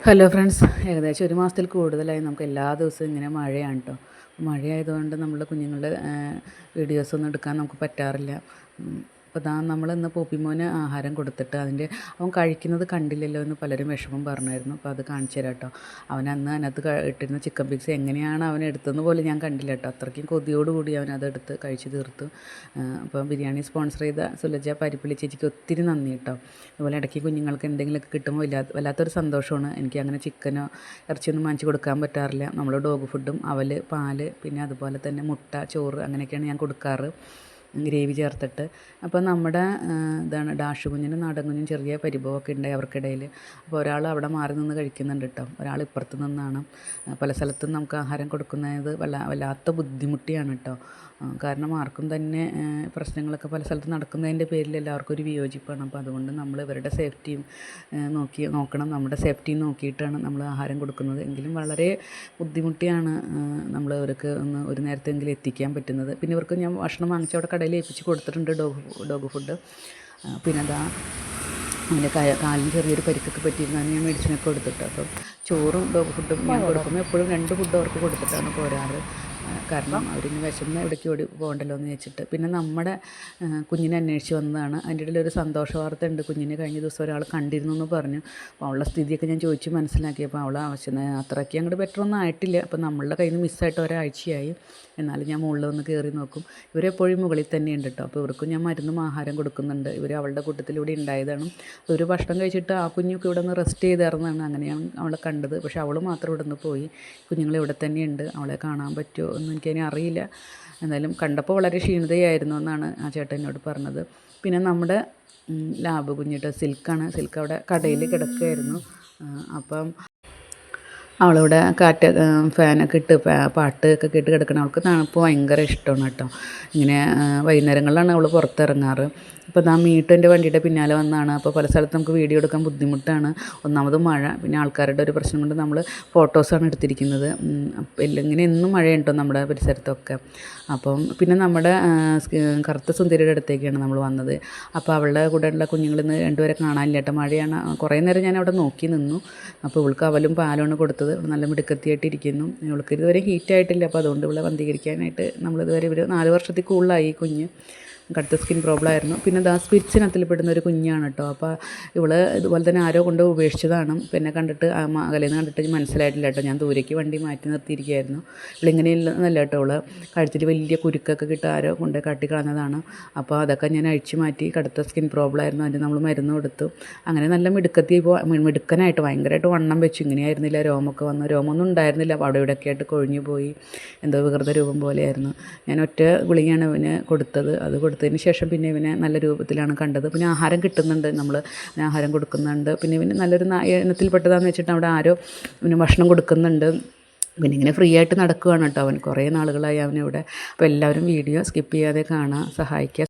Hello friends ഏകദേശം ഒരു മാസത്തിൽ കൂടുതലായി നമുക്ക് എല്ലാ ദിവസവും ഇങ്ങനെ മഴയാണ് കേട്ടോ മഴയായതുകൊണ്ട് നമ്മൾ കുഞ്ഞുങ്ങളുടെ വീഡിയോസൊന്നും എടുക്കാൻ നമുക്ക് പറ്റാറില്ല. അപ്പോൾ താ നമ്മൾ ഇന്ന് പോപ്പിമോന് ആഹാരം കൊടുത്തിട്ട് അതിന്റെ അവൻ കഴിക്കുന്നത് കണ്ടില്ലല്ലോ എന്ന് പലരും വിഷമം പറഞ്ഞായിരുന്നു. അപ്പോൾ അത് കാണിച്ചു തരാം കേട്ടോ അവൻ അന്ന് അതിനകത്ത് ഇട്ടിരുന്ന ചിക്കൻ പിക്സ് എങ്ങനെയാണ് അവൻ എടുത്തതെന്ന് പോലും ഞാൻ കണ്ടില്ല കേട്ടോ അത്രയ്ക്കും കൊതിയോടുകൂടി അവൻ അതെടുത്ത് കഴിച്ച് തീർത്തു. അപ്പോൾ ബിരിയാണി സ്പോൺസർ ചെയ്ത സുലജ പരിപ്പിളി ചേച്ചിക്ക് ഒത്തിരി നന്ദി കേട്ടോ അതുപോലെ ഇടയ്ക്ക് കുഞ്ഞുങ്ങൾക്ക് എന്തെങ്കിലുമൊക്കെ കിട്ടുമ്പോൾ വല്ലാത്ത വല്ലാത്തൊരു സന്തോഷമാണ്. എനിക്ക് അങ്ങനെ ചിക്കനോ ഇറച്ചിയൊന്നും വാങ്ങിച്ച് കൊടുക്കാൻ പറ്റാറില്ല. നമ്മൾ ഡോഗ് ഫുഡും അവൽ പാൽ പിന്നെ അതുപോലെ തന്നെ മുട്ട ചോറ് അങ്ങനെയൊക്കെയാണ് ഞാൻ കൊടുക്കാറ്. ഗ്രേവി ചേർത്തിട്ട്. അപ്പോൾ നമ്മുടെ ഇതാണ് ഡാഷ് കുഞ്ഞിനും നാടൻ കുഞ്ഞിനും ചെറിയ പരിഭവമൊക്കെ ഉണ്ടായി അവർക്കിടയിൽ അപ്പോൾ ഒരാൾ അവിടെ മാറി നിന്ന് കഴിക്കുന്നുണ്ട് കേട്ടോ ഒരാൾ ഇപ്പുറത്ത് നിന്നാണ്. പല സ്ഥലത്തും നമുക്ക് ആഹാരം കൊടുക്കുന്നത് വല്ല വല്ലാത്ത ബുദ്ധിമുട്ടിയാണ് കേട്ടോ കാരണം ആർക്കും തന്നെ പ്രശ്നങ്ങളൊക്കെ പല സ്ഥലത്ത് നടക്കുന്നതിന്റെ പേരിൽ എല്ലാവർക്കും ഒരു വിയോജിപ്പാണ്. അപ്പോൾ അതുകൊണ്ട് നമ്മൾ ഇവരുടെ സേഫ്റ്റിയും നോക്കി നോക്കണം. നമ്മുടെ സേഫ്റ്റിയും നോക്കിയിട്ടാണ് നമ്മൾ ആഹാരം കൊടുക്കുന്നത്. എങ്കിലും വളരെ ബുദ്ധിമുട്ടിയാണ് നമ്മൾ ഇവർക്ക് ഒന്ന് ഒരു നേരത്തെങ്കിലും എത്തിക്കാൻ പറ്റുന്നത്. പിന്നെ ഇവർക്ക് ഞാൻ ഭക്ഷണം വാങ്ങിച്ച് അവിടെ കടയിൽ ഏൽപ്പിച്ച് കൊടുത്തിട്ടുണ്ട് ഡോഗ് ഡോഗ് ഫുഡ്. പിന്നെ അതാ അവന്റെ കാ കാലിന് ചെറിയൊരു പരിക്കൊക്കെ പറ്റിയിരുന്നാണ് ഞാൻ മെഡിസിനൊക്കെ കൊടുത്തിട്ട്. അപ്പം ചോറും ഡോഗ് ഫുഡും ഞാൻ കൊടുക്കുമ്പോൾ എപ്പോഴും രണ്ട് ഫുഡ് അവർക്ക് കൊടുത്തിട്ടാണ് പോരാറ്. കാരണം അവരിന്ന് വിശന്ന് എവിടേക്ക് ഓടി പോകണ്ടല്ലോ എന്ന് വെച്ചിട്ട്. പിന്നെ നമ്മുടെ കുഞ്ഞിനെ അന്വേഷിച്ച് വന്നതാണ്. അതിന്റെ ഇടയിൽ ഒരു സന്തോഷ വാർത്ത ഉണ്ട് കുഞ്ഞിനെ കഴിഞ്ഞ ദിവസം ഒരാൾ കണ്ടിരുന്നു എന്ന് പറഞ്ഞു. അപ്പോൾ അവളുടെ സ്ഥിതിയൊക്കെ ഞാൻ ചോദിച്ച് മനസ്സിലാക്കിയപ്പോൾ അവൾ ആവശ്യം അത്രയ്ക്ക് അങ്ങോട്ട് ബെറ്റർ ഒന്നും ആയിട്ടില്ല. അപ്പോൾ നമ്മളുടെ കയ്യിൽ നിന്ന് മിസ്സായിട്ട് ഒരാഴ്ചയായി. എന്നാലും ഞാൻ മുകളിൽ വന്ന് കയറി നോക്കും. ഇവരെപ്പോഴും മുകളിൽ തന്നെയുണ്ട് കേട്ടോ. അപ്പോൾ ഇവർക്കും ഞാൻ മരുന്നും ആഹാരം കൊടുക്കുന്നുണ്ട്. ഇവർ അവളുടെ കൂട്ടത്തിലൂടെ ഉണ്ടായതാണ്. ഒരു ഭക്ഷണം കഴിച്ചിട്ട് ആ കുഞ്ഞൊക്കെ ഇവിടെ നിന്ന് റെസ്റ്റ് ചെയ്തിരുന്നാണ് അങ്ങനെയാണ് അവളെ കണ്ടത്. പക്ഷേ അവൾ മാത്രം ഇവിടെ നിന്ന് പോയി. കുഞ്ഞുങ്ങൾ ഇവിടെ തന്നെയുണ്ട്. അവളെ കാണാൻ പറ്റുമോ? എന്ന് എനിക്കതിനെ അറിയില്ല. എന്തായാലും കണ്ടപ്പോൾ വളരെ ക്ഷീണിതയായിരുന്നു എന്നാണ് ആ ചേട്ടൻ എന്നോട് പറഞ്ഞത്. പിന്നെ നമ്മുടെ ലാബ് കുഞ്ഞിട്ട് സിൽക്കാണ്. സിൽക്ക് അവിടെ കടയിൽ കിടക്കുകയായിരുന്നു അപ്പം അവളിവിടെ കാറ്റ് ഫാനൊക്കെ ഇട്ട് പാട്ട് ഒക്കെ കേട്ട് കിടക്കണം അവൾക്ക് തണുപ്പ് ഭയങ്കര ഇഷ്ടമാണ് കേട്ടോ. ഇങ്ങനെ വൈകുന്നേരങ്ങളിലാണ് അവൾ പുറത്തിറങ്ങാറ്. അപ്പോൾ നാ മീട്ടിന്റെ വണ്ടിയുടെ പിന്നാലെ വന്നാണ്. അപ്പോൾ പല സ്ഥലത്ത് നമുക്ക് വീഡിയോ എടുക്കാൻ ബുദ്ധിമുട്ടാണ്. ഒന്നാമത് മഴ. പിന്നെ ആൾക്കാരുടെ ഒരു പ്രശ്നം കൊണ്ട് നമ്മൾ ഫോട്ടോസാണ് എടുത്തിരിക്കുന്നത്. അപ്പോൾ ഇങ്ങനെ എന്നും മഴയുണ്ടോ നമ്മുടെ പരിസരത്തൊക്കെ. അപ്പം പിന്നെ നമ്മുടെ കറുത്ത സുന്ദരിയുടെ അടുത്തേക്കാണ് നമ്മൾ വന്നത്. അപ്പോൾ അവളുടെ കൂടെയുള്ള കുഞ്ഞുങ്ങളിൽ നിന്ന് രണ്ടുപേരെ കാണാനില്ല കേട്ടോ. മഴയാണ്. കുറേ നേരം ഞാൻ അവിടെ നോക്കി നിന്നു. അപ്പോൾ ഇവൾക്ക് അവലും പാലുമാണ് കൊടുത്തത്. ഇവൾ നല്ല മിടുക്കത്തിയായിട്ടിരിക്കുന്നു. ഇവൾക്ക് ഇതുവരെ ഹീറ്റായിട്ടില്ല അപ്പോൾ അതുകൊണ്ട് ഇവിടെ വന്ധീകരിക്കാനായിട്ട് നമ്മളിതുവരെ ഒരു നാല് വർഷത്തിൽ കൂടുതലായി കുഞ്ഞ് കടുത്ത സ്കിൻ പ്രോബ്ലം ആയിരുന്നു. പിന്നെ ദാ സ്പിറ്റ്സിനത്തിൽ പെടുന്ന ഒരു കുഞ്ഞാണ് കേട്ടോ. അപ്പോൾ ഇവൾ ഇതുപോലെ തന്നെ ആരോ കൊണ്ട് ഉപേക്ഷിച്ചതാണ്. പിന്നെ കണ്ടിട്ട് ആ മ- അകലെ നിന്ന് കണ്ടിട്ട് മനസ്സിലായിട്ടില്ല കേട്ടോ. ഞാൻ ദൂരേക്ക് വണ്ടി മാറ്റി നിർത്തിയിരിക്കുകയായിരുന്നു ഇവളിങ്ങനെയല്ല കേട്ടോ ഇവൾ. കഴുത്തിൽ വലിയ കുരുക്കൊക്കെ കിട്ടുക ആരോ കൊണ്ട് കാട്ടിക്കളഞ്ഞതാണ് അപ്പോൾ അതൊക്കെ ഞാൻ അഴിച്ചു മാറ്റി കടുത്ത സ്കിൻ പ്രോബ്ലം ആയിരുന്നു. അതിന് നമ്മൾ മരുന്ന് കൊടുത്തു. അങ്ങനെ നല്ല മിടുക്കത്തി ഇപ്പോൾ മിടുക്കനായിട്ട് ഭയങ്കരമായിട്ട് വണ്ണം വെച്ചു. ഇങ്ങനെയായിരുന്നില്ല രോമൊക്കെ വന്നു. രോമൊന്നും ഉണ്ടായിരുന്നില്ല. അവിടെ ഇവിടെയൊക്കെ ആയിട്ട് കൊഴിഞ്ഞു പോയി. എന്തോ വികൃത രൂപം പോലെയായിരുന്നു. ഞാൻ ഒറ്റ ഗുളികയാണ് അവന് കൊടുത്തത്. അത് കൊടുത്തതിന് ശേഷം പിന്നെ ഇവനെ നല്ല രൂപത്തിലാണ് കണ്ടത്. പിന്നെ ആഹാരം കിട്ടുന്നുണ്ട് നമ്മൾ ആഹാരം കൊടുക്കുന്നുണ്ട്. പിന്നെ ഇവന് നല്ലൊരു ഇനത്തിൽപ്പെട്ടതാന്ന് വെച്ചിട്ട് അവിടെ ആരോ ഇവന് ഭക്ഷണം കൊടുക്കുന്നുണ്ട്. പിന്നെ ഇങ്ങനെ ഫ്രീ ആയിട്ട് നടക്കുകയാണ് കേട്ടോ അവൻ. കുറേ നാളുകളായി അവനിവിടെ. അപ്പോൾ എല്ലാവരും വീഡിയോ സ്കിപ്പ് ചെയ്യാതെ കാണാൻ സഹായിക്കുക